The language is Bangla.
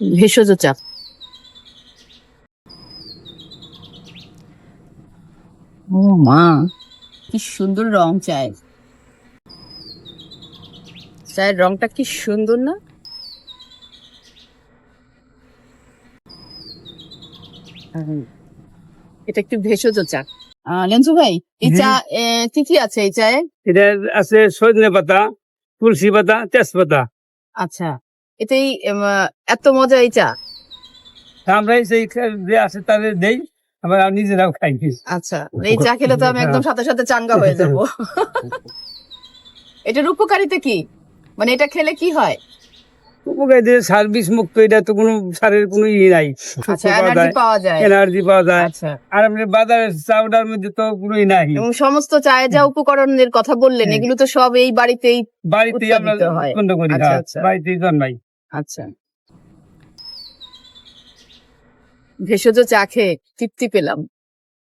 ভেষজ চা ও মা। কি সুন্দর রং চায়ের চায়ের রংটা কি সুন্দর না? এটা একটু ভেষজ চা আহ, লেন্সু ভাই এই চা এ, কি কি আছে এই চায়ে? এটা আছে সজনে পাতা তুলসী পাতা তেজপাতা। আচ্ছা। এতেই এম, এত মজা এই চা। তা আমরা এই সেই যে আছে তাদের দেই আবার আমি নিজেরাও খাই আচ্ছা এই চা খেলে তো আমি একদম সাথে সাথে চাঙ্গা হয়ে যাব। এটার উপকারিতা কি? মানে এটা খেলে কি হয়? উপকারী দিয়ে সার্ভিস মুক্ত এটা তো কোনো সারের কোনো নাই। আচ্ছা এনার্জি পাওয়া যায়। এনার্জি পাওয়া যায়। আচ্ছা। আর আপনি বাজারের চাউডার মধ্যে তো কোনোই নাই। এবং সমস্ত চায়ে যা উপকরণের কথা বললেন। এগুলো তো সব এই বাড়িতেই বাড়িতেই আমরা উৎপন্ন করি আচ্ছা, হ্যাঁ, আচ্ছা। বাড়িতেই জন্মাই। আচ্ছা। ভেষজ চা খেয়ে তৃপ্তি পেলাম।